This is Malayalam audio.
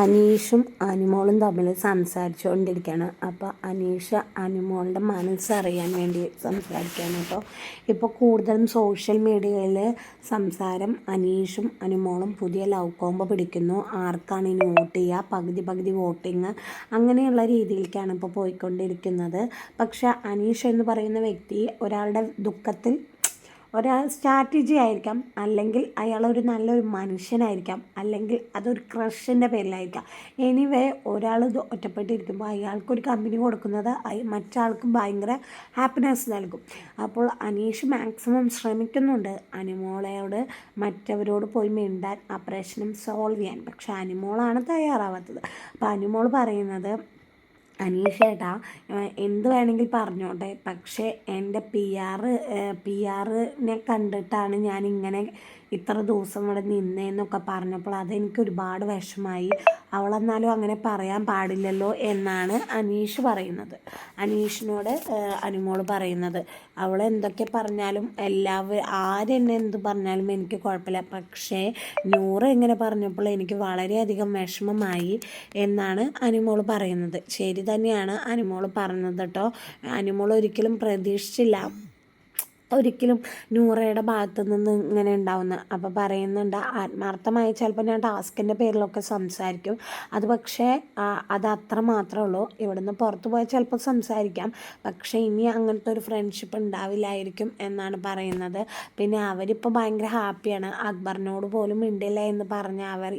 അനീഷും അനുമോളും തമ്മിൽ സംസാരിച്ചുകൊണ്ടിരിക്കുകയാണ്. അപ്പോൾ അനീഷ് അനുമോളുടെ മനസ്സറിയാൻ വേണ്ടി സംസാരിക്കുകയാണ് കേട്ടോ. ഇപ്പോൾ കൂടുതലും സോഷ്യൽ മീഡിയയിൽ സംസാരം അനീഷും അനുമോളും പുതിയ ലവ് കോമ്പ് പിടിക്കുന്നു. ആർക്കാണ് ഇനി വോട്ട് ചെയ്യുക? പകുതി പകുതി വോട്ടിങ് അങ്ങനെയുള്ള രീതിയിലേക്കാണ് ഇപ്പോൾ പോയിക്കൊണ്ടിരിക്കുന്നത്. പക്ഷേ അനീഷ് എന്ന് പറയുന്ന വ്യക്തി ഒരാളുടെ ദുഃഖത്തിൽ ഒരാൾ സ്ട്രാറ്റജി ആയിരിക്കാം. അല്ലെങ്കിൽ അയാളൊരു നല്ലൊരു മനുഷ്യനായിരിക്കാം. അല്ലെങ്കിൽ അതൊരു ക്രഷിന്റെ പേരിലായിരിക്കാം. എനിവേ ഒരാൾ ഒറ്റപ്പെട്ടിരിക്കുമ്പോൾ അയാൾക്കൊരു കമ്പനി കൊടുക്കുന്നത് മറ്റാൾക്കും ഭയങ്കര ഹാപ്പിനെസ് നൽകും. അപ്പോൾ അനീഷ് മാക്സിമം ശ്രമിക്കുന്നുണ്ട്. അനിമോളയോട് മറ്റവരോട് പോയി മിണ്ടാൻ ആ പ്രശ്നം സോൾവ് ചെയ്യാൻ. പക്ഷെ അനുമോളാണ് തയ്യാറാവാത്തത്. അപ്പോൾ അനിമോൾ പറയുന്നത് അനീഷേട്ടാ എന്ത് വേണമെങ്കിൽ പറഞ്ഞോട്ടെ. പക്ഷേ എന്റെ പി ആർ പി ആറിനെ കണ്ടിട്ടാണ് ഞാൻ ഇങ്ങനെ ഇത്ര ദിവസം ഇവിടെ നിന്നേന്നൊക്കെ പറഞ്ഞപ്പോൾ അതെനിക്ക് ഒരുപാട് വിഷമായി അവളെന്നാലും അങ്ങനെ പറയാൻ പാടില്ലല്ലോ എന്നാണ് അനീഷ് പറയുന്നത്. അനീഷിനോട് അനുമോൾ പറയുന്നത്. അവൾ എന്തൊക്കെ പറഞ്ഞാലും എല്ലാവരും ആരെന്നെ എന്ത് പറഞ്ഞാലും എനിക്ക് കുഴപ്പമില്ല. പക്ഷേ നൂറ് എങ്ങനെ പറഞ്ഞപ്പോൾ എനിക്ക് വളരെയധികം വിഷമമായി എന്നാണ് അനുമോൾ പറയുന്നത്. ശരി തന്നെയാണ് അനുമോൾ പറഞ്ഞത് കേട്ടോ. അനുമോൾ ഒരിക്കലും പ്രതീക്ഷിച്ചില്ല. ഒരിക്കലും നൂറയുടെ ഭാഗത്ത് നിന്ന് ഇങ്ങനെ ഉണ്ടാവുന്ന അപ്പോൾ പറയുന്നുണ്ട് ആത്മാർത്ഥമായി ചിലപ്പോൾ ഞാൻ ടാസ്കിന്റെ പേരിലൊക്കെ സംസാരിക്കും. അത് പക്ഷേ അത് അത്ര മാത്രമേ ഉള്ളൂ. ഇവിടുന്ന് പുറത്ത് പോയാൽ ചിലപ്പോൾ സംസാരിക്കാം. പക്ഷേ ഇനി അങ്ങനത്തെ ഒരു ഫ്രണ്ട്ഷിപ്പ് ഉണ്ടാവില്ലായിരിക്കും എന്നാണ് പറയുന്നത്. പിന്നെ അവരിപ്പോൾ ഭയങ്കര ഹാപ്പിയാണ് അക്ബറിനോട് പോലും മിണ്ടില്ല എന്ന് പറഞ്ഞ അവർ